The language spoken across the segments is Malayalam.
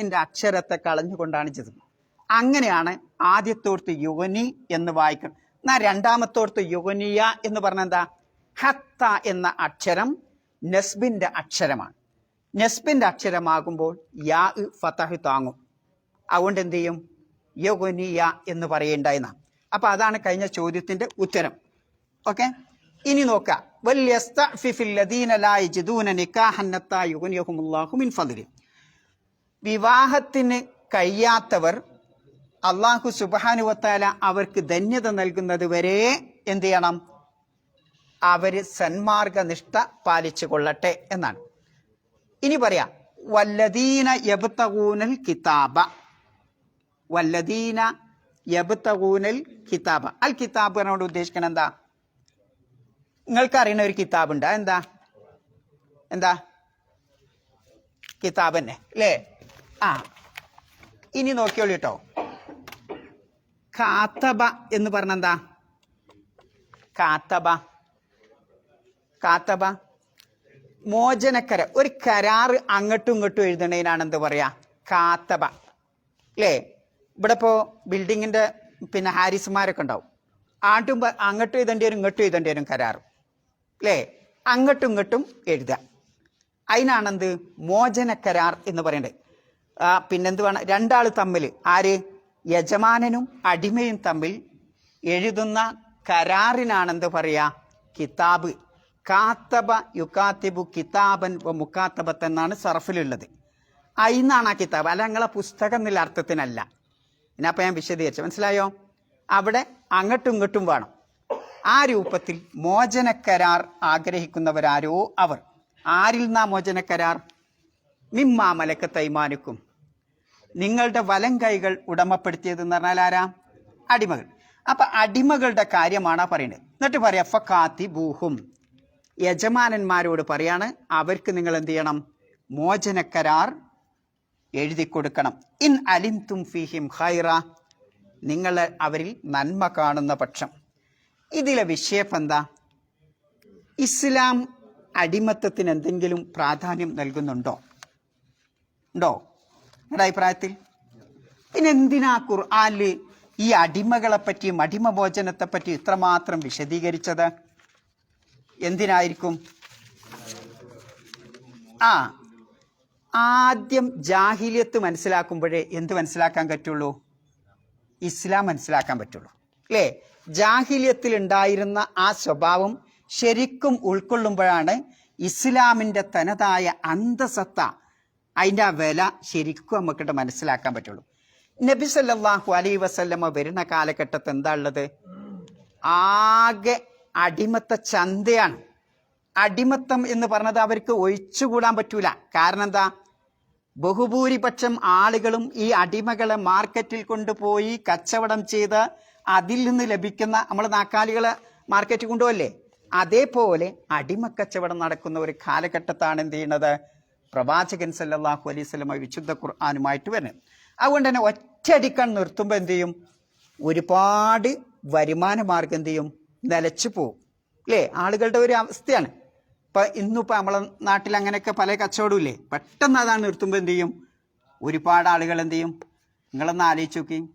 ത്തിന്റെ അക്ഷരത്തെ കളഞ്ഞുകൊണ്ടാണ് ചെയ്തത്. അങ്ങനെയാണ് ആദ്യത്തോർത്ത് യുവനി എന്ന് വായിക്കണം. എന്നാ രണ്ടാമത്തോർത്ത് യുവനിയ എന്ന് പറഞ്ഞ എന്താ? ഹത്ത എന്ന അക്ഷരം നെസ്ബിന്റെ അക്ഷരമാണ്. നെസ്ബിന്റെ അക്ഷരമാകുമ്പോൾ യാ ഫതഹ് താങ്ങും. അതുകൊണ്ട് എന്ത് ചെയ്യും? യുവനിയ എന്ന് പറയേണ്ടായിരുന്ന അപ്പോൾ അതാണ് കഴിഞ്ഞ ചോദ്യത്തിന്റെ ഉത്തരം. ഓക്കെ? ഇനി നോക്കാം. വല്യസ്തഅഫിഫിൽ യുവനിയഹുമുല്ലാഹുമിൻ ലാ വിവാഹത്തിന് കഴിയാത്തവർ അള്ളാഹു സുബാനുവത്താല അവർക്ക് ധന്യത നൽകുന്നത് വരെ എന്ത് ചെയ്യണം? അവർ സന്മാർഗനിഷ്ഠ പാലിച്ചു കൊള്ളട്ടെ എന്നാണ്. ഇനി പറയാം. വല്ലദീന യബുത്തകൂനൽ കിതാബ. വല്ലദീന യബുത്തകൂനൽ കിതാബ. അൽ കിതാബ് എന്നോട് ഉദ്ദേശിക്കണം എന്താ? നിങ്ങൾക്ക് അറിയുന്ന ഒരു കിതാബ് ഉണ്ട് എന്താ എന്താ? കിതാബ് തന്നെ അല്ലേ? ആ. ഇനി നോക്കിയോളൂ കേട്ടോ കാത്തബ എന്ന് പറഞ്ഞ എന്താ കാത്തബ. കാത്തബ. മോചനക്കര. ഒരു കരാറ് അങ്ങോട്ടും ഇങ്ങോട്ടും എഴുതുന്നതിനാണ് എന്ത് പറയാ? കാത്തബ. അല്ലേ ഇവിടെ ഇപ്പോ ബിൽഡിങ്ങിന്റെ പിന്നെ ഹാരിസുമാരൊക്കെ ഉണ്ടാവും. ആട്ടും അങ്ങോട്ടും എഴുതേണ്ടി വരും ഇങ്ങോട്ടും എഴുതേണ്ടി വരും കരാറ്. അല്ലേ അങ്ങോട്ടും ഇങ്ങോട്ടും എഴുതുക. അതിനാണെന്ത് മോചന കരാർ എന്ന് പറയേണ്ടത് ആ പിന്നെന്ത് വേണം? രണ്ടാൾ തമ്മിൽ ആര്? യജമാനനും അടിമയും തമ്മിൽ എഴുതുന്ന കരാറിനാണെന്ത് പറയാ? കിതാബ്. കാത്തബ യുക്കാത്തിബു കിതാബൻ മുക്കാത്തബത്ത് എന്നാണ് സർഫിലുള്ളത്. അയിന്നാണ് ആ കിതാബ്. അല്ല നിങ്ങളെ പുസ്തകം എന്നുള്ള അർത്ഥത്തിനല്ല. ഇതിനപ്പം ഞാൻ വിശദീകരിച്ചു. മനസ്സിലായോ? അവിടെ അങ്ങോട്ടും ഇങ്ങോട്ടും വേണം. ആ രൂപത്തിൽ മോചനക്കരാർ ആഗ്രഹിക്കുന്നവരാരോ അവർ? ആരിൽ നിന്നാ മോചനക്കരാർ? മിമ്മാ മലക്ക തൈമാനുക്കും നിങ്ങളുടെ വലം കൈകൾ ഉടമപ്പെടുത്തിയത് എന്ന് പറഞ്ഞാൽ ആരാ? അടിമകൾ. അപ്പൊ അടിമകളുടെ കാര്യമാണ് പറയുന്നത് എന്നിട്ട് പറയാ ഫക്കാത്തി ബൂഹും. യജമാനന്മാരോട് പറയാണ് അവർക്ക് നിങ്ങൾ എന്ത് ചെയ്യണം? മോചനക്കരാർ എഴുതി കൊടുക്കണം. ഇൻ അലിംതും ഫീഹിം ഹൈറ നിങ്ങൾ അവരിൽ നന്മ കാണുന്ന പക്ഷം. ഇതിലെ വിഷയം എന്താ? ഇസ്ലാം അടിമത്തത്തിന് എന്തെങ്കിലും പ്രാധാന്യം നൽകുന്നുണ്ടോ? ഉണ്ടോ? നിങ്ങളുടെ അഭിപ്രായത്തിൽ? പിന്നെ എന്തിനാ ഈ അടിമകളെ പറ്റിയും അടിമഭോജനത്തെ പറ്റിയും ഇത്രമാത്രം വിശദീകരിച്ചത്? എന്തിനായിരിക്കും? ആ ആദ്യം ജാഹിലിയത്ത് മനസ്സിലാക്കുമ്പോഴേ എന്ത് മനസ്സിലാക്കാൻ പറ്റുള്ളൂ? ഇസ്ലാം മനസ്സിലാക്കാൻ പറ്റുള്ളൂ. അല്ലേ ജാഹിലിയത്തിൽ ഉണ്ടായിരുന്ന ആ സ്വഭാവം ശരിക്കും ഉൾക്കൊള്ളുമ്പോഴാണ് ഇസ്ലാമിന്റെ തനതായ അന്തസത്ത അതിന്റെ ആ വില ശരിക്കും നമുക്കിട്ട് മനസ്സിലാക്കാൻ പറ്റുള്ളൂ. നബി സല്ലാഹു അലൈ വസല്ലമ വരുന്ന കാലഘട്ടത്ത് എന്താ ഉള്ളത്? ആകെ അടിമത്ത ചന്തയാണ്. അടിമത്തം എന്ന് പറഞ്ഞത് അവർക്ക് ഒഴിച്ചുകൂടാൻ പറ്റൂല. കാരണം എന്താ? ബഹുഭൂരിപക്ഷം ആളുകളും ഈ അടിമകളെ മാർക്കറ്റിൽ കൊണ്ടുപോയി കച്ചവടം ചെയ്ത് അതിൽ നിന്ന് ലഭിക്കുന്ന നമ്മൾ നാക്കാലികളെ മാർക്കറ്റിൽ കൊണ്ടുപോകല്ലേ? അതേപോലെ അടിമക്കച്ചവടം നടക്കുന്ന ഒരു കാലഘട്ടത്താണ് എന്ത് ചെയ്യുന്നത്? പ്രവാചകൻ സല്ലാഹു സ്വലമ വിശുദ്ധ ഖുർആാനുമായിട്ട് വരുന്നത്. അതുകൊണ്ട് തന്നെ ഒറ്റയടിക്കാൻ നിർത്തുമ്പോൾ എന്ത് ചെയ്യും? ഒരുപാട് വരുമാന മാർഗം എന്ത് ചെയ്യും? നിലച്ചു പോവും അല്ലേ? ആളുകളുടെ ഒരു അവസ്ഥയാണ്. ഇപ്പൊ ഇന്നിപ്പോ നമ്മളെ നാട്ടിൽ അങ്ങനെയൊക്കെ പല കച്ചവടവും ഇല്ലേ? പെട്ടെന്ന് അതാണ് നിർത്തുമ്പോൾ എന്ത് ചെയ്യും? ഒരുപാട് ആളുകൾ എന്ത് ചെയ്യും? നിങ്ങളൊന്ന് ആലോചിച്ച് നോക്കി.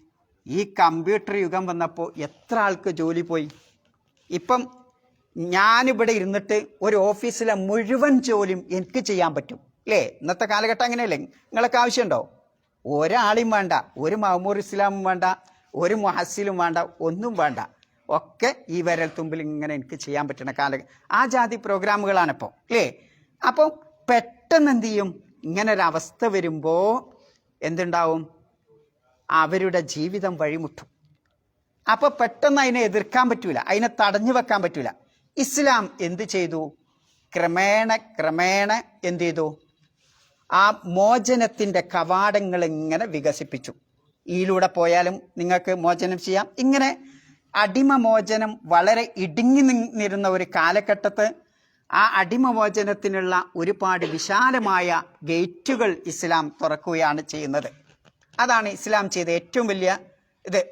ഈ കമ്പ്യൂട്ടർ യുഗം വന്നപ്പോൾ എത്ര ആൾക്ക് ജോലി പോയി? ഇപ്പം ഞാനിവിടെ ഇരുന്നിട്ട് ഒരു ഓഫീസിലെ മുഴുവൻ ജോലിയും എനിക്ക് ചെയ്യാൻ പറ്റും. അല്ലേ ഇന്നത്തെ കാലഘട്ടം അങ്ങനെയല്ലേ? നിങ്ങൾക്ക് ആവശ്യമുണ്ടോ? ഒരാളും വേണ്ട ഒരു മഹമൂർ ഇസ്ലാമും വേണ്ട ഒരു മുഹസിലും വേണ്ട ഒന്നും വേണ്ട. ഒക്കെ ഈ വിരൽ തുമ്പിൽ ഇങ്ങനെ എനിക്ക് ചെയ്യാൻ പറ്റുന്ന കാല ആ ജാതി പ്രോഗ്രാമുകളാണ് ഇപ്പോൾ അല്ലേ അപ്പോൾ പെട്ടെന്ന് എന്ത് ചെയ്യും? ഇങ്ങനെ ഒരു അവസ്ഥ വരുമ്പോൾ എന്തുണ്ടാവും? അവരുടെ ജീവിതം വഴിമുട്ടും. അപ്പോൾ പെട്ടെന്ന് അതിനെ എതിർക്കാൻ പറ്റൂല അതിനെ തടഞ്ഞു വെക്കാൻ പറ്റൂല. ഇസ്ലാം എന്ത് ചെയ്തു? ക്രമേണ ക്രമേണ എന്ത് ചെയ്തു? ആ മോചനത്തിന്റെ കവാടങ്ങൾ ഇങ്ങനെ വികസിപ്പിച്ചു. ഈയിലൂടെ പോയാലും നിങ്ങൾക്ക് മോചനം ചെയ്യാം. ഇങ്ങനെ അടിമമോചനം വളരെ ഇടുങ്ങി നിന്നിരുന്ന ഒരു കാലഘട്ടത്ത് ആ അടിമമോചനത്തിനുള്ള ഒരുപാട് വിശാലമായ ഗേറ്റുകൾ ഇസ്ലാം തുറക്കുകയാണ് ചെയ്യുന്നത്. അതാണ് ഇസ്ലാം ചെയ്ത ഏറ്റവും വലിയ ഇത്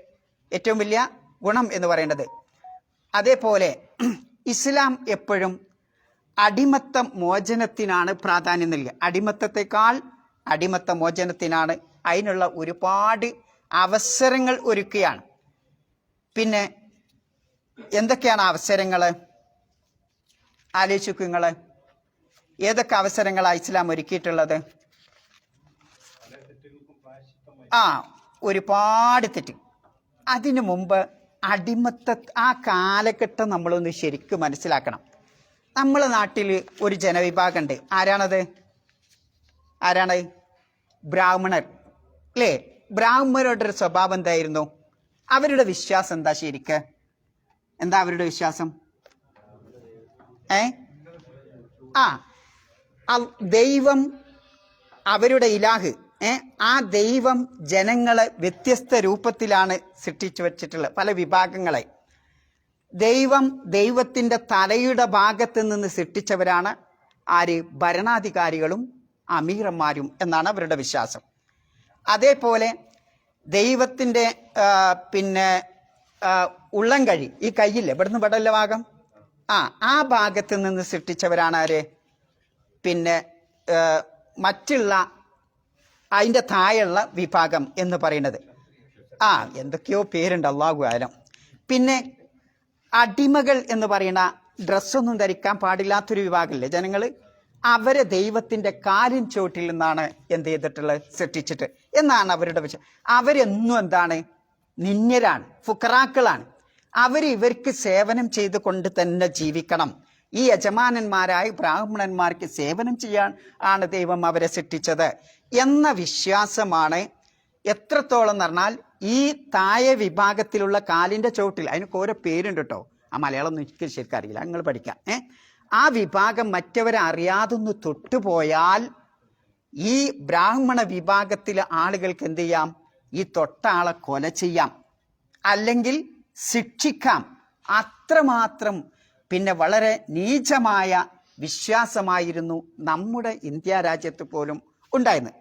ഏറ്റവും വലിയ ഗുണം എന്ന് പറയുന്നത്. അതേപോലെ ഇസ്ലാം എപ്പോഴും അടിമത്ത മോചനത്തിനാണ് പ്രാധാന്യം നൽകുക അടിമത്തത്തെക്കാൾ അടിമത്ത മോചനത്തിനാണ് അതിനുള്ള ഒരുപാട് അവസരങ്ങൾ ഒരുക്കുകയാണ്. പിന്നെ എന്തൊക്കെയാണ് അവസരങ്ങൾ? ആലോചിച്ചു നിങ്ങൾ ഏതൊക്കെ അവസരങ്ങളാണ് ഇസ്ലാം ഒരുക്കിയിട്ടുള്ളത്? ആ ഒരുപാട് തെറ്റ്. അതിനു മുമ്പ് അടിമത്ത ആ കാലഘട്ടം നമ്മളൊന്ന് ശരിക്കും മനസ്സിലാക്കണം. നമ്മളെ നാട്ടിൽ ഒരു ജനവിഭാഗമുണ്ട് ആരാണത്? ആരാണ്? ബ്രാഹ്മണർ. അല്ലേ ബ്രാഹ്മണരുടെ ഒരു സ്വഭാവം എന്തായിരുന്നു? അവരുടെ വിശ്വാസം എന്താ ശരിക്ക്? എന്താ അവരുടെ വിശ്വാസം? ഏ? ആ ദൈവം അവരുടെ ഇലാഹ്. ഏ? ആ ദൈവം ജനങ്ങളെ വ്യത്യസ്ത രൂപത്തിലാണ് സൃഷ്ടിച്ചു വച്ചിട്ടുള്ളത്. പല വിഭാഗങ്ങളെ. ദൈവം ദൈവത്തിന്റെ തലയുടെ ഭാഗത്ത് നിന്ന് സൃഷ്ടിച്ചവരാണ് ആര്? ഭരണാധികാരികളും അമീറന്മാരും എന്നാണ് അവരുടെ വിശ്വാസം. അതേപോലെ ദൈവത്തിന്റെ പിന്നെ ഉള്ളം കഴി ഈ കയ്യില്ലേ? ഇവിടുന്ന് ഇവിടെയുള്ള ഭാഗം? ആ ആ ഭാഗത്ത് നിന്ന് സൃഷ്ടിച്ചവരാണ് ആര്? പിന്നെ മറ്റുള്ള അതിന്റെ താഴെയുള്ള വിഭാഗം എന്ന് പറയുന്നത്. ആ എന്തൊക്കെയോ പേരുണ്ട് അള്ളാഹു ആലം. പിന്നെ അടിമകൾ എന്ന് പറയുന്ന ഡ്രസ്സൊന്നും ധരിക്കാൻ പാടില്ലാത്തൊരു വിഭാഗമില്ലേ ജനങ്ങൾ അവരെ ദൈവത്തിന്റെ കാലിൻ ചോട്ടിൽ നിന്നാണ് എന്ത് ചെയ്തിട്ടുള്ളത് സൃഷ്ടിച്ചിട്ട്. എന്നാണ് അവരുടെ വിഷയം അവരെന്നും എന്താണ്? നിന്യരാണ് ഫുക്കറാക്കളാണ്. അവർ ഇവർക്ക് സേവനം ചെയ്തുകൊണ്ട് തന്നെ ജീവിക്കണം. ഈ യജമാനന്മാരായ ബ്രാഹ്മണന്മാർക്ക് സേവനം ചെയ്യാൻ ആണ് ദൈവം അവരെ സൃഷ്ടിച്ചത്. എന്ന വിശ്വാസമാണ് എത്രത്തോളം എന്ന് പറഞ്ഞാൽ ഈ താഴെ വിഭാഗത്തിലുള്ള കാലിന്റെ ചുവട്ടിൽ അതിനൊക്കെ ഓരോ പേരുണ്ട് കേട്ടോ. ആ മലയാളം ഒന്നും എനിക്ക് ശരിക്കും അറിയില്ല. നിങ്ങൾ പഠിക്കാം. ഏ? ആ വിഭാഗം മറ്റവരെ അറിയാതൊന്ന് തൊട്ടുപോയാൽ ഈ ബ്രാഹ്മണ വിഭാഗത്തിലെ ആളുകൾക്ക് എന്ത് ചെയ്യാം? ഈ തൊട്ടാളെ കൊല ചെയ്യാം. അല്ലെങ്കിൽ ശിക്ഷിക്കാം. അത്രമാത്രം പിന്നെ വളരെ നീചമായ വിശ്വാസമായിരുന്നു നമ്മുടെ ഇന്ത്യ രാജ്യത്ത് പോലും ഉണ്ടായിരുന്നത്.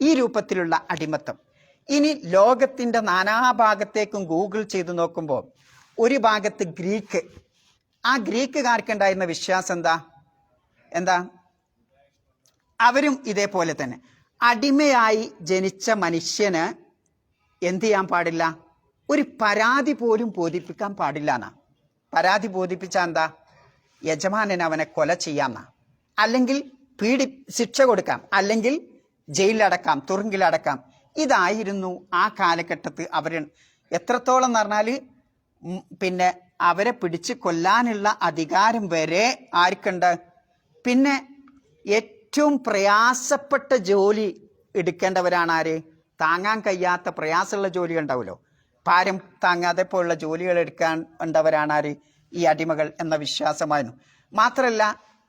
ഈ രൂപത്തിലുള്ള അടിമത്തം. ഇനി ലോകത്തിന്റെ നാനാഭാഗത്തേക്കും ഗൂഗിൾ ചെയ്ത് നോക്കുമ്പോൾ ഒരു ഭാഗത്ത് ഗ്രീക്ക്. ആ ഗ്രീക്കുകാർക്കുണ്ടായിരുന്ന വിശ്വാസം എന്താ? എന്താ? അവരും ഇതേപോലെ തന്നെ. അടിമയായി ജനിച്ച മനുഷ്യന് എന്ത് ചെയ്യാൻ പാടില്ല? ഒരു പരാതി പോലും ബോധിപ്പിക്കാൻ പാടില്ല എന്നാ. പരാതി ബോധിപ്പിച്ച എന്താ? യജമാനൻ അവനെ കൊല ചെയ്യാമെന്നാ അല്ലെങ്കിൽ പീഡി ശിക്ഷ കൊടുക്കാം. അല്ലെങ്കിൽ ജയിലിലടക്കാം തുറുങ്കിലടക്കാം. ഇതായിരുന്നു ആ കാലഘട്ടത്ത് അവർ എത്രത്തോളം എന്ന് പറഞ്ഞാൽ പിന്നെ അവരെ പിടിച്ച് കൊല്ലാനുള്ള അധികാരം വരെ ആർക്കുണ്ട്? പിന്നെ ഏറ്റവും പ്രയാസപ്പെട്ട ജോലി എടുക്കേണ്ടവരാണ് ആര്? താങ്ങാൻ കഴിയാത്ത പ്രയാസമുള്ള ജോലി ഉണ്ടാവുമല്ലോ. ഭാരം താങ്ങാതെ പോലുള്ള ജോലികൾ എടുക്കാൻ ഉണ്ടവരാണ് ആര്? ഈ അടിമകൾ എന്ന വിശ്വാസമായിരുന്നു. മാത്രമല്ല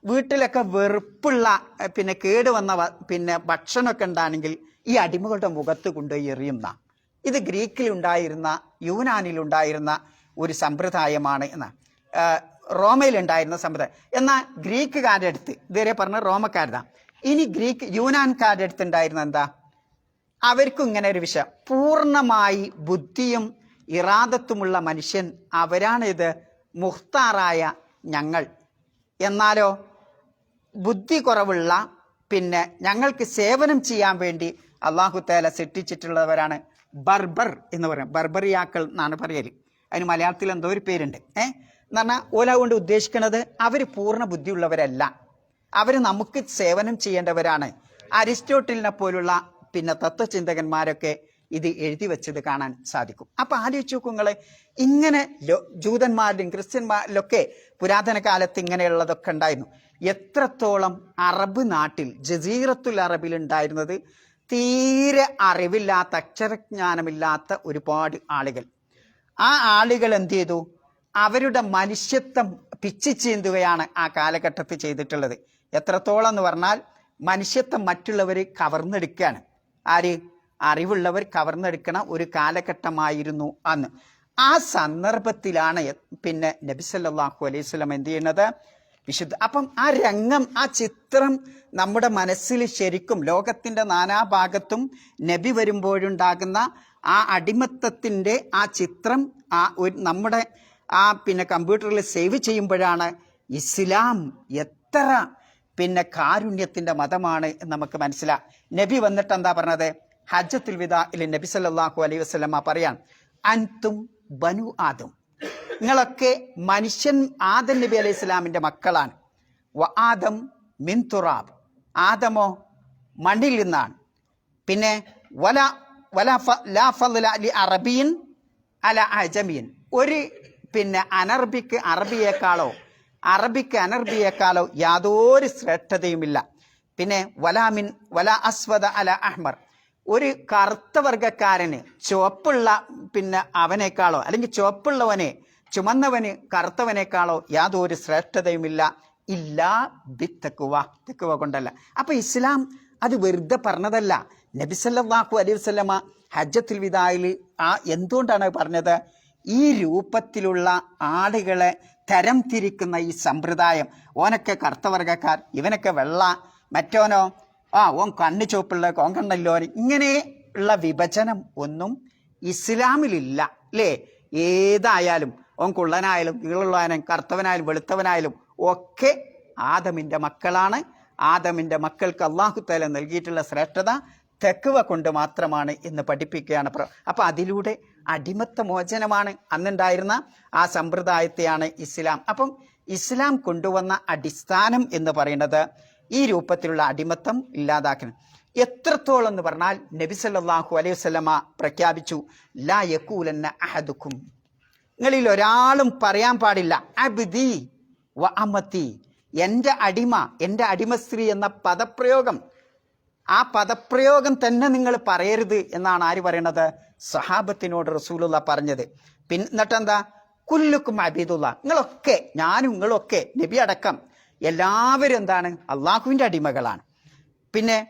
വീട്ടിലൊക്കെ വെറുപ്പുള്ള പിന്നെ കേടുവന്ന പിന്നെ ഭക്ഷണമൊക്കെ ഉണ്ടാണെങ്കിൽ ഈ അടിമകളുടെ മുഖത്ത് കൊണ്ടുപോയി എറിയുന്ന ഇത് ഗ്രീക്കിലുണ്ടായിരുന്ന യൂനാനിലുണ്ടായിരുന്ന ഒരു സമ്പ്രദായമാണ് എന്ന. റോമയിലുണ്ടായിരുന്ന സമ്പ്രദായം. എന്നാൽ ഗ്രീക്കുകാരുടെ അടുത്ത് ഇതുവരെ പറഞ്ഞ റോമക്കാരതാ ഇനി ഗ്രീക്ക് യൂനാൻകാരുടെ അടുത്ത് ഉണ്ടായിരുന്ന എന്താ? അവർക്കും ഇങ്ങനെ ഒരു വിഷയം. പൂർണമായി ബുദ്ധിയും ഇറാദത്തുമുള്ള മനുഷ്യൻ അവരാണ് ഇത്? മുഖ്താറായ ഞങ്ങൾ. എന്നാലോ ബുദ്ധി കുറവുള്ള പിന്നെ ഞങ്ങൾക്ക് സേവനം ചെയ്യാൻ വേണ്ടി അള്ളാഹു താല സൃഷ്ടിച്ചിട്ടുള്ളവരാണ് ബർബർ എന്ന് പറയും. ബർബറിയാക്കൾ എന്നാണ് പറയൽ അതിന് മലയാളത്തിൽ എന്തോ ഒരു പേരുണ്ട്. ഏ? എന്ന് പറഞ്ഞാൽ ഓല കൊണ്ട് ഉദ്ദേശിക്കുന്നത് അവർ പൂർണ ബുദ്ധിയുള്ളവരല്ല. അവർ നമുക്ക് സേവനം ചെയ്യേണ്ടവരാണ്. അരിസ്റ്റോട്ടിലിനെ പോലുള്ള പിന്നെ തത്വചിന്തകന്മാരൊക്കെ ഇത് എഴുതി വെച്ചത് കാണാൻ സാധിക്കും. അപ്പൊ ആലോചിച്ചു നോക്കുങ്ങൾ ഇങ്ങനെ ജൂതന്മാരിലും ക്രിസ്ത്യന്മാരിലൊക്കെ പുരാതന കാലത്ത് ഇങ്ങനെയുള്ളതൊക്കെ ഉണ്ടായിരുന്നു. എത്രത്തോളം അറബ് നാട്ടിൽ ജസീറത്തുൽ അറബിൽ ഉണ്ടായിരുന്നത്? തീരെ അറിവില്ലാത്ത അക്ഷരജ്ഞാനമില്ലാത്ത ഒരുപാട് ആളുകൾ. ആ ആളുകൾ എന്ത് ചെയ്തു? അവരുടെ മനുഷ്യത്വം പിച്ചു ചീന്തുകയാണ് ആ കാലഘട്ടത്തിൽ ചെയ്തിട്ടുള്ളത്. എത്രത്തോളം എന്ന് പറഞ്ഞാൽ മനുഷ്യത്വം മറ്റുള്ളവർ കവർന്നെടുക്കുകയാണ്. ആര്? അറിവുള്ളവർ കവർന്നെടുക്കണ ഒരു കാലഘട്ടമായിരുന്നു അന്ന്. ആ സന്ദർഭത്തിലാണ് പിന്നെ നബി സല്ലല്ലാഹു അലൈഹി വസല്ലം എന്ത് ചെയ്യുന്നത്? വിശുദ്ധ അപ്പം ആ രംഗം ആ ചിത്രം നമ്മുടെ മനസ്സിൽ ശരിക്കും ലോകത്തിന്റെ നാനാഭാഗത്തും നബി വരുമ്പോഴുണ്ടാകുന്ന ആ അടിമത്തത്തിന്റെ ആ ചിത്രം ആ ഒരു നമ്മുടെ ആ പിന്നെ കമ്പ്യൂട്ടറിൽ സേവ് ചെയ്യുമ്പോഴാണ് ഇസ്ലാം എത്ര പിന്നെ കാരുണ്യത്തിന്റെ മതമാണ് എന്ന് നമുക്ക് മനസ്സിലാക്കാം നബി വന്നിട്ട് എന്താ പറഞ്ഞത്? ഹജ്ജത്തുൽ ഇല്ല നബി സല്ലാഹു അലൈഹി വസ്ലമ്മ പറയാൻ അൻതും ബനു ആദം. നിങ്ങളൊക്കെ മനുഷ്യൻ ആദം നബി അലൈഹി ഇസ്ലാമിന്റെ മക്കളാണ്. വ ആദം മിൻ തുറാബ്. ആദമോ മണ്ണിൽ നിന്നാണ്. പിന്നെ വല വല ലാ ഫല അലി അറബിയൻ അല അജമിയൻ ഒരു പിന്നെ അനർബിക്ക് അറബിയേക്കാളോ അറബിക്ക് അനർബിയേക്കാളോ യാതൊരു ശ്രേഷ്ഠതയുമില്ല. പിന്നെ വലാമിൻ വല അസ്വദ അല അഹ്മർ. ഒരു കറുത്ത വർഗക്കാരന് ചുവപ്പുള്ള പിന്നെ അവനേക്കാളോ അല്ലെങ്കിൽ ചുവപ്പുള്ളവനെ ചുമന്നവന് കറുത്തവനേക്കാളോ യാതൊരു ശ്രേഷ്ഠതയുമില്ല. ഇല്ല ബി തെക്കുവ. തെക്കുവ കൊണ്ടല്ല. അപ്പൊ ഇസ്ലാം അത് വെറുതെ പറഞ്ഞതല്ല. നബിസല്ലാഹു അലൈഹി വസല്ലമ ഹജ്ജത്തുൽ വിദായിൽ ആ എന്തുകൊണ്ടാണ് പറഞ്ഞത്? ഈ രൂപത്തിലുള്ള ആളുകളെ തരം തിരിക്കുന്ന ഈ സമ്പ്രദായം. ഓനൊക്കെ കറുത്തവർഗക്കാർ ഇവനൊക്കെ വെള്ള. മറ്റോനോ ആ ഓൻ കണ്ണ് ചുവപ്പുള്ള ഓൻ കണ്ണല്ലോൻ ഇങ്ങനെ ഉള്ള വിഭജനം ഒന്നും ഇസ്ലാമിലില്ല അല്ലേ? ഏതായാലും ഓൻ കുള്ളനായാലും നീളുള്ളവനായാലും കറുത്തവനായാലും വെളുത്തവനായാലും ഒക്കെ ആദമിന്റെ മക്കളാണ്. ആദമിന്റെ മക്കൾക്ക് അള്ളാഹു തല നൽകിയിട്ടുള്ള ശ്രേഷ്ഠത തെക്കുവ കൊണ്ട് മാത്രമാണ് എന്ന് പഠിപ്പിക്കുകയാണ് പ്ര- അപ്പൊ അതിലൂടെ അടിമത്ത മോചനമാണ് അന്നുണ്ടായിരുന്ന ആ സമ്പ്രദായത്തെയാണ് ഇസ്ലാം. അപ്പം ഇസ്ലാം കൊണ്ടുവന്ന അടിസ്ഥാനം എന്ന് പറയുന്നത് ഈ രൂപത്തിലുള്ള അടിമത്തം ഇല്ലാതാക്കണം. എത്രത്തോളം എന്ന് പറഞ്ഞാൽ നബി സല്ലാഹു അലൈഹി വസല്ലമ പ്രഖ്യാപിച്ചു ലാ യക്കൂലന്ന അഹദുക്കും. നിങ്ങളിൽ ഒരാളും പറയാൻ പാടില്ല അബ്ദി വ അമത്തി. എന്റെ അടിമ എന്റെ അടിമ സ്ത്രീ എന്ന പദപ്രയോഗം ആ പദപ്രയോഗം തന്നെ നിങ്ങൾ പറയരുത് എന്നാണ് ആര് പറയണത്? സഹാബത്തിനോട് റസൂലുള്ള പറഞ്ഞത്. പിന്നിട്ടെന്താ കുല്ലുക്കും അബീദുള്ള നിങ്ങളൊക്കെ ഞാനും നിങ്ങളൊക്കെ നബി അടക്കം എല്ലാവരും എന്താണ്? അള്ളാഹുവിന്റെ അടിമകളാണ്. പിന്നെ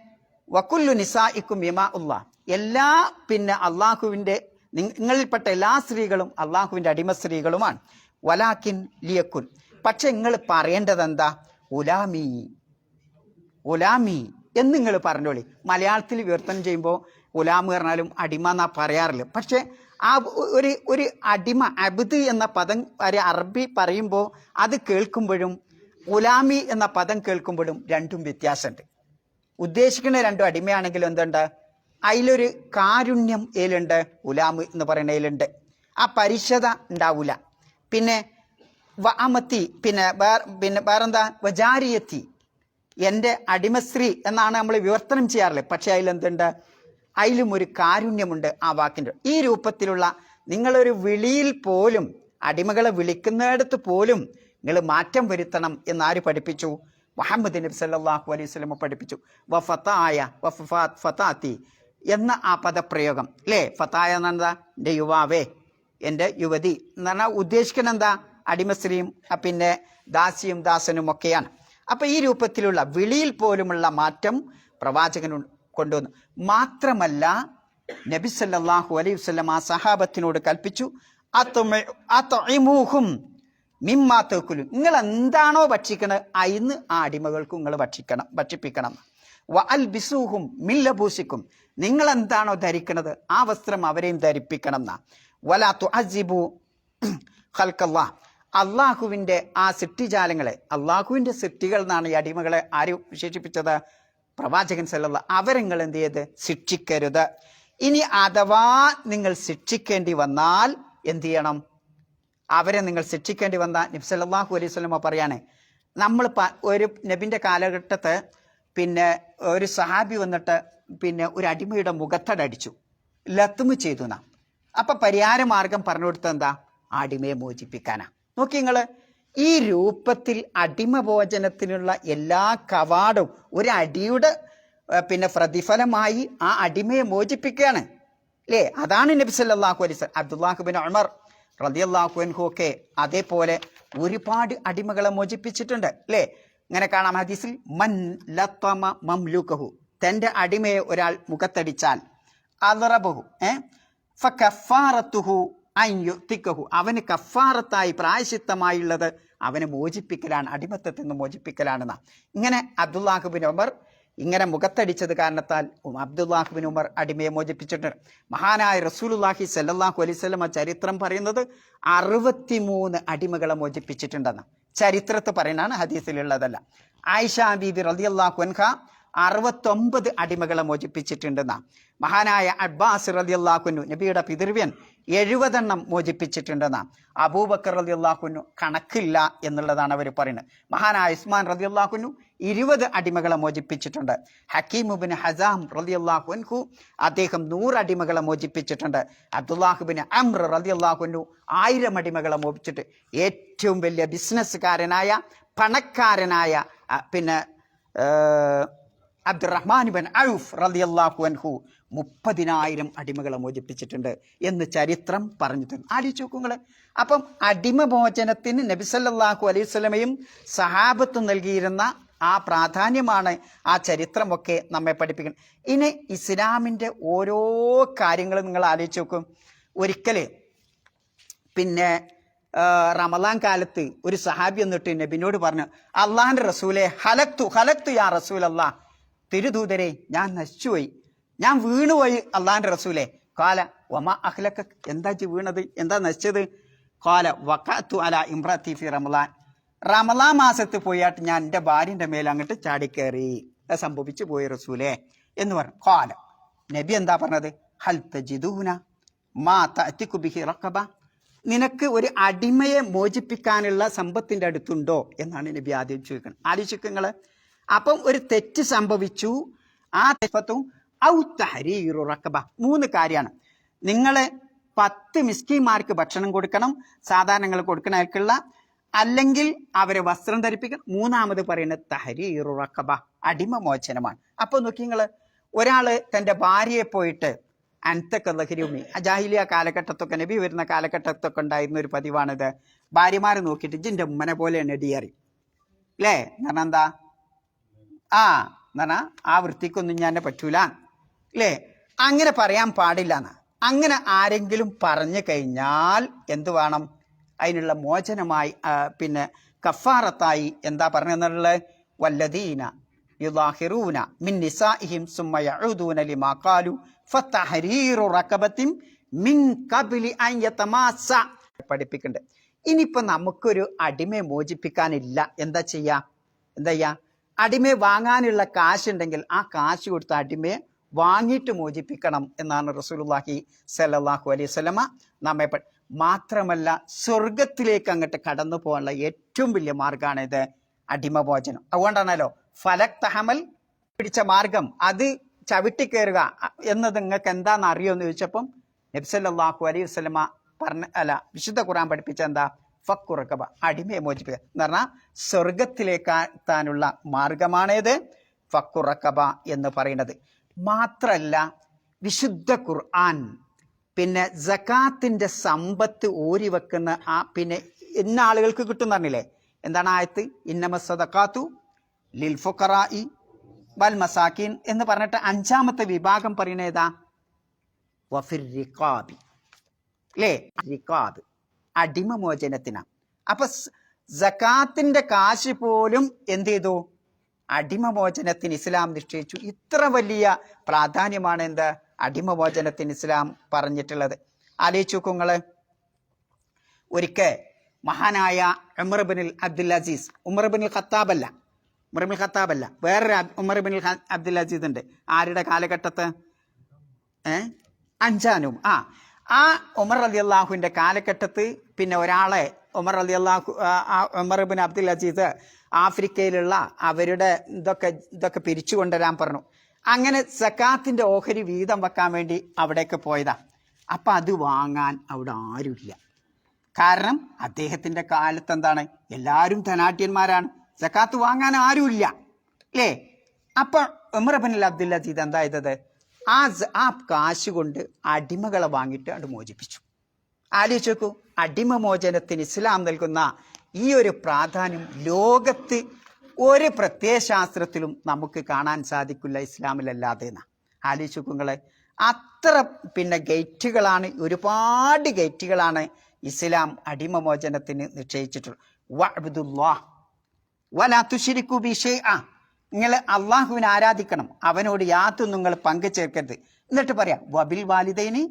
വക്കുല്ലു നിസായിക്കും യമാ ഉള്ള. എല്ലാ പിന്നെ അള്ളാഹുവിന്റെ നിങ്ങളിൽപ്പെട്ട എല്ലാ സ്ത്രീകളും അള്ളാഹുവിന്റെ അടിമ സ്ത്രീകളുമാണ്. വലാക്കിൻ ലിയക്കുൻ. പക്ഷെ നിങ്ങൾ പറയേണ്ടത് എന്താ ഉലാമി. ഉലാമി എന്ന് നിങ്ങൾ പറഞ്ഞോളി. മലയാളത്തിൽ വിവർത്തനം ചെയ്യുമ്പോൾ ഉലാമ് പറഞ്ഞാലും അടിമ എന്നാ പറയാറില്ല. പക്ഷേ ആ ഒരു ഒരു അടിമ അബുദ് എന്ന പദം അറബി പറയുമ്പോൾ അത് കേൾക്കുമ്പോഴും ഉലാമി എന്ന പദം കേൾക്കുമ്പോഴും രണ്ടും വ്യത്യാസമുണ്ട്. ഉദ്ദേശിക്കുന്ന രണ്ടും അടിമയാണെങ്കിലും എന്തുണ്ട്? അതിലൊരു കാരുണ്യം ഏലുണ്ട് ഗുലാമ് എന്ന് പറയുന്നതിലുണ്ട് ആ പരിശത ഉണ്ടാവൂല. പിന്നെ വാമത്തി പിന്നെ പിന്നെ വേറെന്താ? വജാരിയത്തി. എന്റെ അടിമസ്ത്രീ എന്നാണ് നമ്മൾ വിവർത്തനം ചെയ്യാറില്ലേ? പക്ഷെ അതിലെന്തുണ്ട് അതിലും ഒരു കാരുണ്യമുണ്ട് ആ വാക്കിന്റെ. ഈ രൂപത്തിലുള്ള നിങ്ങളൊരു വിളിയിൽ പോലും അടിമകളെ വിളിക്കുന്നിടത്ത് പോലും നിങ്ങൾ മാറ്റം വരുത്തണം എന്നാര് പഠിപ്പിച്ചു? മുഹമ്മദ് നബി സല്ലാഹു അലൈഹി സ്വലമ പഠിപ്പിച്ചു. വ ഫതായ വ ഫത്താത്തി എന്ന ആ പദപ്രയോഗം. അല്ലേ ഫത്തായ എന്താ എന്റെ യുവാവേ എന്റെ യുവതി എന്ന് പറഞ്ഞാൽ ഉദ്ദേശിക്കുന്ന എന്താ? അടിമസ്ത്രീയും ആ പിന്നെ ദാസിയും ദാസനും ഒക്കെയാണ്. അപ്പം ഈ രൂപത്തിലുള്ള വിളിയിൽ പോലുമുള്ള മാറ്റം പ്രവാചകൻ കൊണ്ടുവന്നു. മാത്രമല്ല നബി സല്ലല്ലാഹു അലൈഹി വസല്ലം ആ സഹാബത്തിനോട് കൽപ്പിച്ചു "അത്മ- അത്ഇമൂഹും മിമ്മാ തേക്കുലും. നിങ്ങൾ എന്താണോ ഭക്ഷിക്കണത് അയിന്ന് ആ അടിമകൾക്കും നിങ്ങൾ ഭക്ഷിക്കണം ഭക്ഷിപ്പിക്കണം. വ അൽ ബിസൂഹും മില്ലഭൂസിക്കും നിങ്ങൾ എന്താണോ ധരിക്കണത് ആ വസ്ത്രം അവരെയും ധരിപ്പിക്കണം എന്നാ വലാത്തു അജിബു ഹൽക്കല്ല അള്ളാഹുവിന്റെ ആ സൃഷ്ടിജാലങ്ങളെ അള്ളാഹുവിന്റെ സൃഷ്ടികൾ എന്നാണ് ഈ അടിമകളെ ആര് വിശേഷിപ്പിച്ചത്? പ്രവാചകൻ സല്ല അവരങ്ങൾ എന്ത് ചെയ്ത്? ശിക്ഷിക്കരുത്. ഇനി അഥവാ നിങ്ങൾ ശിക്ഷിക്കേണ്ടി വന്നാൽ എന്ത് ചെയ്യണം? അവരെ നിങ്ങൾ ശിക്ഷിക്കേണ്ടി വന്ന നബി സല്ലല്ലാഹു അലൈഹി വസല്ലമ പറയാണ് നമ്മൾ ഒരു നബിന്റെ കാലഘട്ടത്ത് പിന്നെ ഒരു സഹാബി വന്നിട്ട് പിന്നെ ഒരു അടിമയുടെ മുഖത്തടടിച്ചു ലത്തുമ് ചെയ്തു നാം. അപ്പം പരിഹാരമാർഗം പറഞ്ഞു കൊടുത്തത് എന്താ? അടിമയെ മോചിപ്പിക്കാനാ. നോക്കി നിങ്ങൾ ഈ രൂപത്തിൽ അടിമ ഭോജനത്തിനുള്ള എല്ലാ കവാടും ഒരു അടിയുടെ പിന്നെ പ്രതിഫലമായി ആ അടിമയെ മോചിപ്പിക്കുകയാണ്. അല്ലേ അതാണ് നബി സല്ലല്ലാഹു അലൈഹി അബ്ദുല്ലാഹുബിൻ ഉമർ റളിയല്ലാഹു അൻഹു ഒക്കെ അതേപോലെ ഒരുപാട് അടിമകളെ മോചിപ്പിച്ചിട്ടുണ്ട് അല്ലേ? ഇങ്ങനെ കാണാം ഹദീസിൽ മൻ ലത്തമ മംലൂക്കഹു. തന്റെ അടിമയെ ഒരാൾ മുഖത്തടിച്ചാൽ അദറബഹു ഏ? ഫകഫാറത്തുഹു അവനെ യുത്തിക്കഹു. അവന് കഫാറത്തായി പ്രായശിത്തമായുള്ളത് അവനെ മോചിപ്പിക്കലാണ് അടിമത്തത്തിൽ നിന്ന് മോചിപ്പിക്കലാണെന്ന ഇങ്ങനെ അബ്ദുല്ലാഹുബിൻ ഉമർ ഇങ്ങനെ മുഖത്തടിച്ചത് കാരണത്താൽ അബ്ദുല്ലാഹുബിൻ ഉമർ അടിമയെ മോചിപ്പിച്ചിട്ടുണ്ട്. മഹാനായ റസൂലുല്ലാഹി സല്ലാഹു അലൈഹി സ്വലമ ചരിത്രം പറയുന്നത് അറുപത്തിമൂന്ന് അടിമകളെ മോചിപ്പിച്ചിട്ടുണ്ടെന്ന് ചരിത്രത്തെ പറയുന്നതാണ് ഹദീസിലുള്ളതല്ല. ആയിഷ ബീബി റളിയല്ലാഹു അൻഹ അറുപത്തൊമ്പത് അടിമകളെ മോചിപ്പിച്ചിട്ടുണ്ടെന്ന മഹാനായ അബ്ബാസ് റളിയല്ലാഹുനു നബിയുടെ പിതൃവ്യൻ എഴുപതെണ്ണം മോചിപ്പിച്ചിട്ടുണ്ടെന്ന അബൂബക്കർ റളിയല്ലാഹുനു കണക്കില്ല എന്നുള്ളതാണ് അവർ പറയുന്നത്. മഹാനായ ഉസ്മാൻ റളിയല്ലാഹുനു ഇരുപത് അടിമകളെ മോചിപ്പിച്ചിട്ടുണ്ട്. ഹക്കീമുബിൻ ഹസാം റളിയല്ലാഹു അൻഹു അദ്ദേഹം നൂറ് അടിമകളെ മോചിപ്പിച്ചിട്ടുണ്ട്. അബ്ദുല്ലാഹുബിൻ അമ്ര റളിയല്ലാഹുനു ആയിരം അടിമകളെ മോചിച്ചിട്ട് ഏറ്റവും വലിയ ബിസിനസ്സുകാരനായ പണക്കാരനായ പിന്നെ അബ്ദുറഹ്മാൻ ബിൻ ഔഫ് റളിയല്ലാഹു അൻഹു മുപ്പതിനായിരം അടിമകളെ മോചിപ്പിച്ചിട്ടുണ്ട് എന്ന് ചരിത്രം പറഞ്ഞു തരും ആലോചിച്ച് നോക്കുങ്ങൾ അപ്പം അടിമമോചനത്തിന് നബിസല്ലാഹു അലൈഹി സഹാബത്തും നൽകിയിരുന്ന ആ പ്രാധാന്യമാണ് ആ ചരിത്രമൊക്കെ നമ്മെ പഠിപ്പിക്കുന്നത് ഇനി ഇസ്ലാമിന്റെ ഓരോ കാര്യങ്ങളും നിങ്ങൾ ആലോചിച്ച് നോക്കും. ഒരിക്കൽ പിന്നെ റമദാൻ കാലത്ത് ഒരു സഹാബി എന്നിട്ട് നബിനോട് പറഞ്ഞു അള്ളാഹിന്റെ റസൂലെ ഹലക്തു ഹലക്തു യാ റസൂൽ അല്ലാ തിരുദൂതരെ ഞാൻ നശിച്ചുപോയി. ഞാൻ വീണുപോയി അള്ളാഹിന്റെ റസൂലെ. കാല ഒമ അഹ്ലക്ക എന്താ വീണത്? എന്താ നശിച്ചത്? കാല വക്കാത്തു അല ഇമ്രാത്തി ഫി റമലാൻ റമലാൻ മാസത്ത് പോയിട്ട് ഞാൻ എന്റെ ഭാര്യന്റെ മേലെ അങ്ങോട്ട് ചാടിക്കേറി. അത് സംഭവിച്ചു പോയി റസൂലെ. എന്ന് പറഞ്ഞു. കാല നബി എന്താ പറഞ്ഞത്? ഹൽ തജിദൂന മാ നിനക്ക് ഒരു അടിമയെ മോചിപ്പിക്കാനുള്ള സമ്പത്തിന്റെ അടുത്തുണ്ടോ? എന്നാണ് നബി ആദ്യം ചോദിക്കുന്നത്. ആലോചിക്കുക അപ്പം ഒരു തെറ്റ് സംഭവിച്ചു. ആ തെപ്പത്തും ഔ തഹരീറു റക്കബ മൂന്ന് കാര്യമാണ്. നിങ്ങൾ പത്ത് മിസ്കിമാർക്ക് ഭക്ഷണം കൊടുക്കണം. സാധാരണങ്ങൾ കൊടുക്കണവർക്കുള്ള അല്ലെങ്കിൽ അവരെ വസ്ത്രം ധരിപ്പിക്കണം മൂന്നാമത് പറയുന്നത് തഹരീറു അടിമ മോചനമാണ് അപ്പോൾ നോക്കി നിങ്ങൾ ഒരാൾ തന്റെ ഭാര്യയെ പോയിട്ട് അൻതക്ക ലഹരിയുമി. അജാഹിലിയ കാലഘട്ടത്തൊക്കെ നബി വരുന്ന കാലഘട്ടത്തൊക്കെ ഉണ്ടായിരുന്ന ഒരു പതിവാണിത്. ഭാര്യമാരെ നോക്കിയിട്ട് ജിന്റെ ഉമ്മനെ പോലെയാണ് ഡിയറി അല്ലേ എന്ന് എന്താ? ആ എന്നാ ആ വൃത്തിക്കൊന്നും ഞാൻ പറ്റൂല. അല്ലേ അങ്ങനെ പറയാൻ പാടില്ല എന്ന് അങ്ങനെ ആരെങ്കിലും പറഞ്ഞു കഴിഞ്ഞാൽ എന്ത് വേണം? അതിനുള്ള മോചനമായി പിന്നെ കഫാറത്തായി. എന്താ പറഞ്ഞെന്നുള്ളത്? വല്ലദീന യുദാഹിറൂന മിൻ നിസാഇഹിം സുമ്മ യഊദൂന ലിമാ ഖാലു ഫതഹരീറു മിൻ ഖബ്ലി അൻ യതമാസ. പഠിപ്പിക്കുന്നുണ്ട് ഇനിയിപ്പോ നമുക്കൊരു അടിമയെ മോചിപ്പിക്കാനില്ല. എന്താ ചെയ്യാ? എന്താ ചെയ്യാ? അടിമയെ വാങ്ങാനുള്ള കാശുണ്ടെങ്കിൽ ആ കാശ് കൊടുത്ത അടിമയെ വാങ്ങിയിട്ട് മോചിപ്പിക്കണം എന്നാണ് റസൂലുള്ളാഹി സല്ലല്ലാഹു അലൈഹി സ്വലമ നമ്മെ മാത്രമല്ല സ്വർഗത്തിലേക്ക് അങ്ങോട്ട് കടന്നു പോകാനുള്ള ഏറ്റവും വലിയ മാർഗമാണിത് അടിമഭോജനം. അതുകൊണ്ടാണല്ലോ ഫലക് തഹമൽ പിടിച്ച മാർഗം അത് ചവിട്ടിക്കയറുക കയറുക എന്നത് നിങ്ങൾക്ക് എന്താണെന്ന് അറിയുമെന്ന് ചോദിച്ചപ്പം നബ്സല്ലാഹു അലൈഹി വസ്ലമ പറഞ്ഞ അല്ല വിശുദ്ധ ഖുറാൻ പഠിപ്പിച്ച എന്താ? ഫക്കുറക്കബ അടിമയെ മോചിപ്പിക്കുക. എന്ന് പറഞ്ഞാൽ സ്വർഗത്തിലേക്ക് എത്താനുള്ള മാർഗമാണേത് ഫക്കുറക്കബ എന്ന് പറയുന്നത്. മാത്രല്ല വിശുദ്ധ ഖുർആൻ പിന്നെ ജക്കാത്തിന്റെ സമ്പത്ത് ഊരി വെക്കുന്ന ആ പിന്നെ ഇന്ന ആളുകൾക്ക് കിട്ടും പറഞ്ഞില്ലേ? എന്താണ് ആയത്ത്? ഇന്നമ സദക്കാത്തു ലിൽ ഫുഖറായി വൽ മസാക്കീൻ എന്ന് പറഞ്ഞിട്ട് അഞ്ചാമത്തെ വിഭാഗം പറയുന്നത് ഏതാ? വഫിർ റിക്കാബി അല്ലേ റിക്കാബ് അടിമമോചനത്തിനാണ് അപ്പൊ ജക്കാത്തിന്റെ കാശ് പോലും എന്ത് ചെയ്തു? അടിമമോചനത്തിന് ഇസ്ലാം നിശ്ചയിച്ചു. ഇത്ര വലിയ പ്രാധാന്യമാണ് എന്ത്? അടിമമോചനത്തിന് ഇസ്ലാം പറഞ്ഞിട്ടുള്ളത്. ആലോചിച്ചു നോക്കുങ്ങൾ ഒരിക്കൽ മഹാനായ Umar bin Abdul Aziz Umar Khattab ഖത്താബല്ല Umar bin ഖത്താബല്ല വേറൊരു ഉമർബിനിൽ അബ്ദുൽ അസീസ് ഉണ്ട്. ആരുടെ കാലഘട്ടത്ത്? ഏ? അഞ്ചാനും. ആ ആ ഉമർ അലി അള്ളാഹുവിന്റെ കാലഘട്ടത്ത് പിന്നെ ഒരാളെ ഉമർ അലി അള്ളാഹു ആ ഉമർ ബിൻ അബ്ദുൽ അസീസ് ആഫ്രിക്കയിലുള്ള അവരുടെ ഇതൊക്കെ ഇതൊക്കെ പിരിച്ചു കൊണ്ടുവരാൻ പറഞ്ഞു. അങ്ങനെ സക്കാത്തിന്റെ ഓഹരി വീതം വെക്കാൻ വേണ്ടി അവിടേക്ക് പോയതാ. അപ്പം അത് വാങ്ങാൻ അവിടെ ആരുമില്ല. കാരണം അദ്ദേഹത്തിന്റെ കാലത്ത് എന്താണ്? എല്ലാവരും ധനാട്യന്മാരാണ് സക്കാത്ത് വാങ്ങാൻ ആരുമില്ല. അല്ലേ? അപ്പൊ ഉമർ അബ്ദുല്ല ചെയ്ത് എന്തായത് ആ ആ കാശ് കൊണ്ട് അടിമകളെ വാങ്ങിയിട്ട് അത് മോചിപ്പിച്ചു. ആലോചിച്ച് നോക്കൂ. അടിമമോചനത്തിന് ഇസ്ലാം നൽകുന്ന ഈ ഒരു പ്രാധാന്യം ലോകത്ത് ഒരു പ്രത്യയശാസ്ത്രത്തിലും നമുക്ക് കാണാൻ സാധിക്കില്ല ഇസ്ലാമിലല്ലാതെ എന്നാ. ആലോചിക്കുങ്ങളെ അത്ര പിന്നെ ഗേറ്റുകളാണ് ഒരുപാട് ഗേറ്റുകളാണ് ഇസ്ലാം അടിമമോചനത്തിന് നിശ്ചയിച്ചിട്ടുള്ളത്. വലാ നിങ്ങൾ അള്ളാഹുവിനെ ആരാധിക്കണം അവനോട് യാതൊന്നും നിങ്ങൾ പങ്കു ചേർക്കരുത് എന്നിട്ട് പറയാം വബിൽ വാലിദൈന്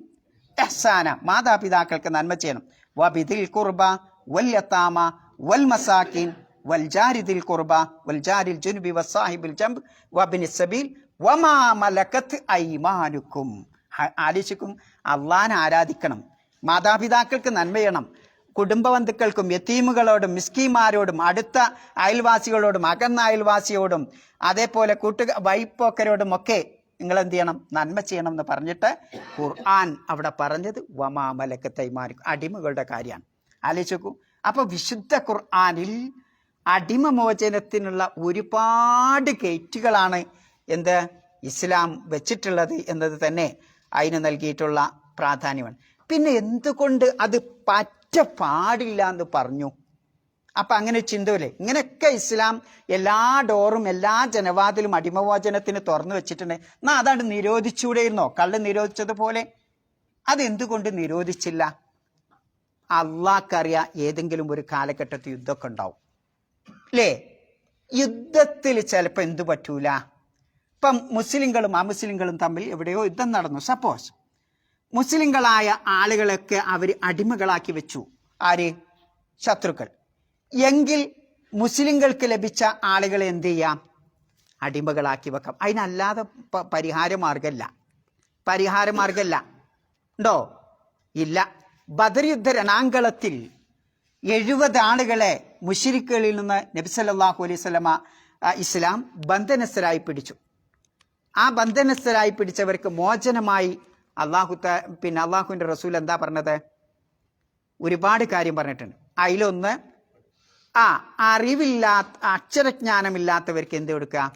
എഹ്സാന. മാതാപിതാക്കൾക്ക് നന്മ ചെയ്യണം. വബിദിൽ കുർബ വൽ യത്താമ വൽ ജാരിദിൽ ഖുർബ വൽ ജാരിൽ ജുനുബി വസാഹിബിൽ ജംബ് വബിനി സബീൽ വമാ മലക്കത്ത് ഐമാനുക്കും. ആലോചിക്കും അള്ളാനെ ആരാധിക്കണം. മാതാപിതാക്കൾക്ക് നന്മയണം ചെയ്യണം. കുടുംബ ബന്ധുക്കൾക്കും യത്തീമുകളോടും മിസ്കിമാരോടും അടുത്ത അയൽവാസികളോടും അകന്ന അയൽവാസിയോടും അതേപോലെ കൂട്ടു വൈപ്പോക്കരോടും ഒക്കെ നിങ്ങൾ എന്ത് ചെയ്യണം? നന്മ ചെയ്യണം എന്ന് പറഞ്ഞിട്ട് ഖുർആൻ അവിടെ പറഞ്ഞത് വമാ മലക്ക് തൈമാനിക്കും അടിമകളുടെ കാര്യമാണ്. ആലോചിച്ചു നോക്കൂ. അപ്പൊ വിശുദ്ധ ഖുർആനിൽ അടിമമോചനത്തിനുള്ള ഒരുപാട് ഗേറ്റുകളാണ് എന്ത് ഇസ്ലാം വെച്ചിട്ടുള്ളത് എന്നത് തന്നെ അതിന് നൽകിയിട്ടുള്ള പ്രാധാന്യമാണ്. പിന്നെ എന്തുകൊണ്ട് അത് പറ്റ പാടില്ല എന്ന് പറഞ്ഞു? അപ്പൊ അങ്ങനെ ചിന്തയില്ലേ ഇങ്ങനെയൊക്കെ ഇസ്ലാം എല്ലാ ഡോറും എല്ലാ ജനവാതിലും അടിമവോചനത്തിന് തുറന്നു വെച്ചിട്ടുണ്ട്. എന്നാ അതാണ് നിരോധിച്ചൂടെയിരുന്നോ? കള്ള് നിരോധിച്ചതുപോലെ. അതെന്തുകൊണ്ട് നിരോധിച്ചില്ല? അള്ളാഹ്ക്കറിയാം ഏതെങ്കിലും ഒരു കാലഘട്ടത്തിൽ യുദ്ധമൊക്കെ ഉണ്ടാവും. അല്ലേ യുദ്ധത്തിൽ ചിലപ്പോൾ എന്തു പറ്റൂല. ഇപ്പം മുസ്ലിങ്ങളും അമുസ്ലിങ്ങളും തമ്മിൽ എവിടെയോ യുദ്ധം നടന്നു. സപ്പോസ് മുസ്ലിങ്ങളായ ആളുകളൊക്കെ അവർ അടിമകളാക്കി വെച്ചു. ആര്? ശത്രുക്കൾ. എങ്കിൽ മുസ്ലിങ്ങൾക്ക് ലഭിച്ച ആളുകളെ എന്ത് ചെയ്യാം? അടിമകളാക്കി വെക്കാം. അതിനല്ലാതെ പ- പരിഹാര മാർഗമല്ല പരിഹാര മാർഗമല്ല ഉണ്ടോ? ഇല്ല. ബദർ യുദ്ധ രണാങ്കളത്തിൽ എഴുപത് ആളുകളെ മുഷിരിക്കുകളിൽ നിന്ന് നബിസല്ലാഹു അലൈഹി സ്വലമ ഇസ്ലാം ബന്ധനസ്ഥരായി പിടിച്ചു. ആ ബന്ധനസ്ഥരായി പിടിച്ചവർക്ക് മോചനമായി അള്ളാഹു പിന്നെ അള്ളാഹുവിന്റെ റസൂൽ എന്താ പറഞ്ഞത്? ഒരുപാട് കാര്യം പറഞ്ഞിട്ടുണ്ട്. അതിലൊന്ന് ആ അറിവില്ലാത്ത അക്ഷരജ്ഞാനമില്ലാത്തവർക്ക് എന്ത് കൊടുക്കുക?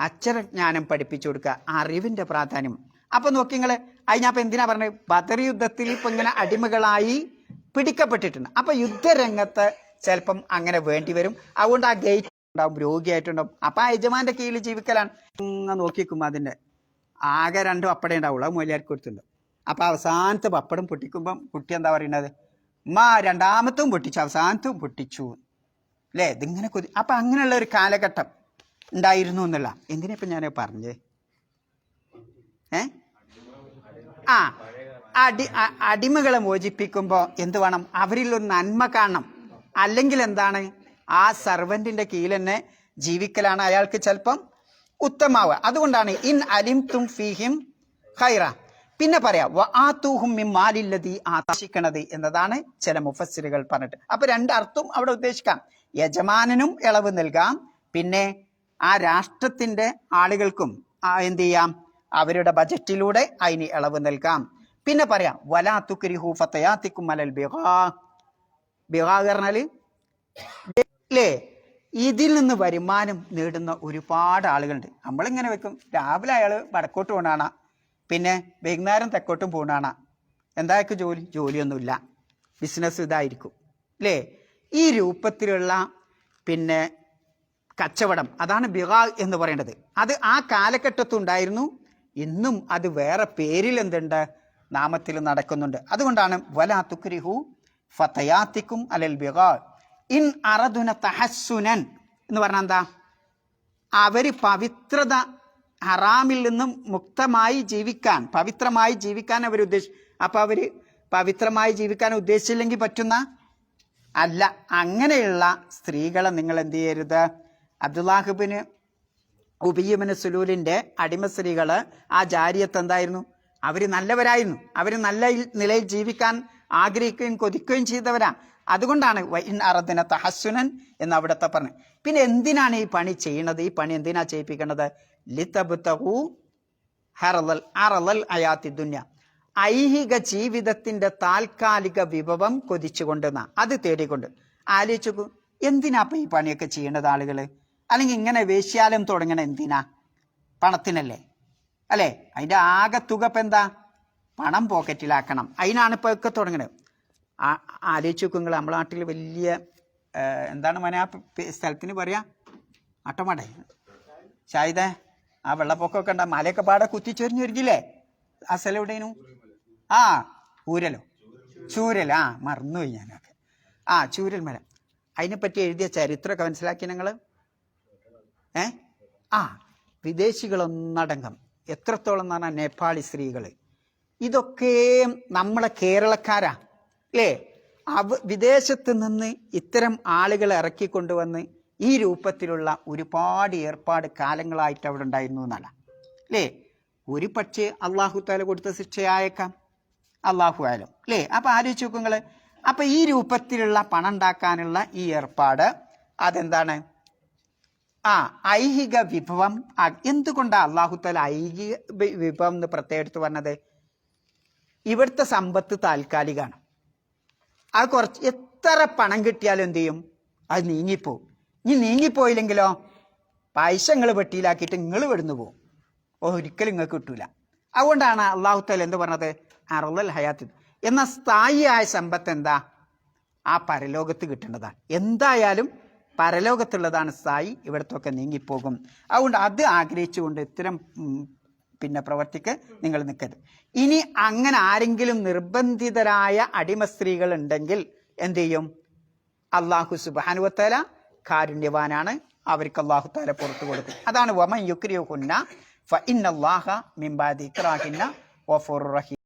അക്ഷരജ്ഞാനം പഠിപ്പിച്ചു കൊടുക്കുക. അറിവിന്റെ പ്രാധാന്യം. അപ്പൊ നോക്കി നിങ്ങൾ അതിനപ്പം എന്തിനാ പറഞ്ഞത്? ബദർ യുദ്ധത്തിൽ ഇപ്പൊ ഇങ്ങനെ അടിമകളായി പിടിക്കപ്പെട്ടിട്ടുണ്ട്. അപ്പൊ യുദ്ധരംഗത്ത് ചിലപ്പം അങ്ങനെ വേണ്ടി വരും. അതുകൊണ്ട് ആ ഗേറ്റ് ഉണ്ടാവും രോഗിയായിട്ടുണ്ടാവും. അപ്പൊ ആ യജമാന്റെ കീഴിൽ ജീവിക്കലാണ്. ഇങ്ങനെ നോക്കിക്കും അതിന്റെ ആകെ രണ്ടും അപ്പടേ ഉണ്ടാവുള്ളൂ. അത് മൊയിലാർക്ക് കൊടുത്തിട്ടുണ്ട്. അപ്പൊ അവസാനത്തെ പപ്പടം പൊട്ടിക്കുമ്പം കുട്ടി എന്താ പറയുന്നത് ഉമ്മ രണ്ടാമത്തും പൊട്ടിച്ചു അവസാനത്തും പൊട്ടിച്ചു. അല്ലേ? ഇതിങ്ങനെ കൊതി അപ്പൊ അങ്ങനെയുള്ള ഒരു കാലഘട്ടം ഉണ്ടായിരുന്നു എന്നുള്ള എന്തിനാ ഇപ്പൊ ഞാൻ പറഞ്ഞേ ഏ? ആ അടി അടിമകളെ മോചിപ്പിക്കുമ്പോൾ എന്ത് വേണം? അവരിൽ ഒരു നന്മ കാണണം. അല്ലെങ്കിൽ എന്താണ്? ആ സർവന്റിന്റെ കീഴിൽ തന്നെ ജീവിക്കലാണ് അയാൾക്ക് ചിലപ്പം ഉത്തമാവുക അതുകൊണ്ടാണ് ഇൻ അലിം തും ഫീഹിം ഖൈറ. പിന്നെ പറയാം വ ആ തൂഹും മിമ്മാലില്ലതി ആകർഷിക്കണത് എന്നതാണ് ചില മുഫസ്സിലുകൾ പറഞ്ഞിട്ട്. അപ്പൊ രണ്ടർത്ഥം അവിടെ ഉദ്ദേശിക്കാം. യജമാനനും ഇളവ് നൽകാം. പിന്നെ ആ രാഷ്ട്രത്തിന്റെ ആളുകൾക്കും എന്ത് ചെയ്യാം? അവരുടെ ബജറ്റിലൂടെ അതിന് ഇളവ് നൽകാം. പിന്നെ പറയാം വലാ തുക്രിഹു ഫത്തയാത്തിക്കും അലൽ ബിഹാ ബിഹാ പറഞ്ഞാൽ അല്ലേ ഇതിൽ നിന്ന് വരുമാനം നേടുന്ന ഒരുപാട് ആളുകളുണ്ട്. നമ്മളിങ്ങനെ വെക്കും. രാവിലെ അയാൾ വടക്കോട്ട് പോണാണ പിന്നെ വൈകുന്നേരം തെക്കോട്ടും പോണാണ എന്തായൊക്കെ ജോലി? ജോലിയൊന്നുമില്ല. ബിസിനസ് ഇതായിരിക്കും. അല്ലേ ഈ രൂപത്തിലുള്ള പിന്നെ കച്ചവടം അതാണ് ബിഹാ എന്ന് പറയേണ്ടത്. അത് ആ കാലഘട്ടത്തുണ്ടായിരുന്നു. ഇന്നും അത് വേറെ പേരിൽ എന്തുണ്ട്? നാമത്തിൽ നടക്കുന്നുണ്ട്. അതുകൊണ്ടാണ് വലാ തുക്രിഹു ഫതയാത്തിക്കും അലൽ ബിഗാ. ഇൻ അറദുന തഹസുനൻ എന്ന് പറഞ്ഞാൽ എന്താ? അവർ പവിത്രത ഹറാമിൽ നിന്നും മുക്തമായി ജീവിക്കാൻ പവിത്രമായി ജീവിക്കാൻ അവർ ഉദ്ദേശി അപ്പൊ അവർ പവിത്രമായി ജീവിക്കാൻ ഉദ്ദേശിച്ചില്ലെങ്കിൽ പറ്റുന്ന? അല്ല അങ്ങനെയുള്ള സ്ത്രീകളെ നിങ്ങൾ എന്ത് ചെയ്യരുത്? അബ്ദുല്ലാഹിബിന് ഉബിയുബിന് സുലൂലിന്റെ അടിമ സ്ത്രീകൾ ആ ജാരിയത്ത് എന്തായിരുന്നു? അവർ നല്ലവരായിരുന്നു. അവർ നല്ല നിലയിൽ ജീവിക്കാൻ ആഗ്രഹിക്കുകയും കൊതിക്കുകയും ചെയ്തവരാ. അതുകൊണ്ടാണ് വൈൻ അറദിന തഹസുനൻ എന്ന് അവിടുത്തെ പറഞ്ഞത്. പിന്നെ എന്തിനാണ് ഈ പണി ചെയ്യണത്? ഈ പണി എന്തിനാ ചെയ്യിപ്പിക്കേണ്ടത് ലിത്തബുത്തഹു ഹറലൽ അറലൽ അയാത്തി ദുന്യ. ഐഹിക ജീവിതത്തിന്റെ താൽക്കാലിക വിഭവം കൊതിച്ചുകൊണ്ടെന്ന. അത് തേടിക്കൊണ്ട്. ആലോചിച്ചു എന്തിനാ ഇപ്പൊ ഈ പണിയൊക്കെ ചെയ്യേണ്ടത് ആളുകൾ അല്ലെങ്കിൽ ഇങ്ങനെ വേശ്യാലം തുടങ്ങണ എന്തിനാ? പണത്തിനല്ലേ? അല്ലേ? അതിന്റെ ആകെ തുക ഇപ്പം എന്താ പണം പോക്കറ്റിലാക്കണം. അതിനാണ് ഇപ്പോൾ ഒക്കെ തുടങ്ങണത്. ആലോചിച്ച് നോക്കും നിങ്ങൾ നമ്മുടെ നാട്ടിൽ വലിയ എന്താണ് മനാ ആ സ്ഥലത്തിന് പറയാ? അട്ടമട. ചായത ആ വെള്ളപ്പൊക്കമൊക്കെ ഉണ്ടാ മലയൊക്കെ പാടെ കുത്തിച്ചൊരിഞ്ഞൊരുങ്ങില്ലേ ആ സ്ഥലം എവിടെയും ആ ഊരലോ ചൂരൽ ആ മറന്നുപോയി ഞാനൊക്കെ. ആ ചൂരൽ മല. അതിനെപ്പറ്റി എഴുതിയ ചരിത്രമൊക്കെ മനസ്സിലാക്കി ഞങ്ങൾ ഏ? ആ വിദേശികളൊന്നടങ്കം. എത്രത്തോളം എന്ന് പറഞ്ഞാൽ നേപ്പാളി സ്ത്രീകൾ ഇതൊക്കെ നമ്മളെ കേരളക്കാരാ അല്ലേ? അവ വിദേശത്ത് നിന്ന് ഇത്തരം ആളുകളെ ഇറക്കിക്കൊണ്ടുവന്ന് ഈ രൂപത്തിലുള്ള ഒരുപാട് ഏർപ്പാട് കാലങ്ങളായിട്ട് അവിടെ ഉണ്ടായിരുന്നു എന്നല്ല അല്ലേ? ഒരു പക്ഷേ അള്ളാഹു താല കൊടുത്ത ശിക്ഷയായേക്കാം. അള്ളാഹു ആയാലും അല്ലേ? അപ്പൊ ആലോചിച്ച് നോക്കുങ്ങൾ അപ്പൊ ഈ രൂപത്തിലുള്ള പണം ഉണ്ടാക്കാനുള്ള ഈ ഏർപ്പാട് അതെന്താണ്? ആ ഐഹിക വിഭവം. എന്തുകൊണ്ടാണ് അള്ളാഹു താല ഐഹിക വിഭവം എന്ന് പ്രത്യേകം എടുത്ത് പറഞ്ഞത്? ഇവിടുത്തെ സമ്പത്ത് താൽക്കാലികമാണ് അത് കുറച്ച് എത്ര പണം കിട്ടിയാലും എന്ത് ചെയ്യും? അത് നീങ്ങിപ്പോവും. ഇനി നീങ്ങിപ്പോയില്ലെങ്കിലോ പൈസ നിങ്ങൾ വെട്ടിയിലാക്കിയിട്ട് നിങ്ങൾ വിടുന്നു പോവും. ഒരിക്കലും നിങ്ങൾക്ക് കിട്ടൂല. അതുകൊണ്ടാണ് അള്ളാഹു തല എന്ത് പറഞ്ഞത്? അറുതൽ ഹയാത്ത്. എന്ന സ്ഥായിയായ സമ്പത്ത് എന്താ? ആ പരലോകത്ത് കിട്ടേണ്ടതാണ്. എന്തായാലും പരലോകത്തുള്ളതാണ് സ്ഥായി ഇവിടത്തൊക്കെ നീങ്ങിപ്പോകും. അതുകൊണ്ട് അത് ആഗ്രഹിച്ചുകൊണ്ട് ഇത്തരം പിന്നെ പ്രവർത്തിക്ക് നിങ്ങൾ നിൽക്കരുത് ഇനി അങ്ങനെ ആരെങ്കിലും നിർബന്ധിതരായ അടിമ സ്ത്രീകൾ ഉണ്ടെങ്കിൽ എന്ത് ചെയ്യും? അള്ളാഹു സുബാനുവത്തല കാരുണ്യവാനാണ്. അവർക്ക് അള്ളാഹു താല പുറത്തു കൊടുക്കും. അതാണ് വമൻ യുക്രിയുഹുന്ന ഫ ഇന്നല്ലാഹ മിംബാദി ഇക്രാഹിന്ന വഫുർ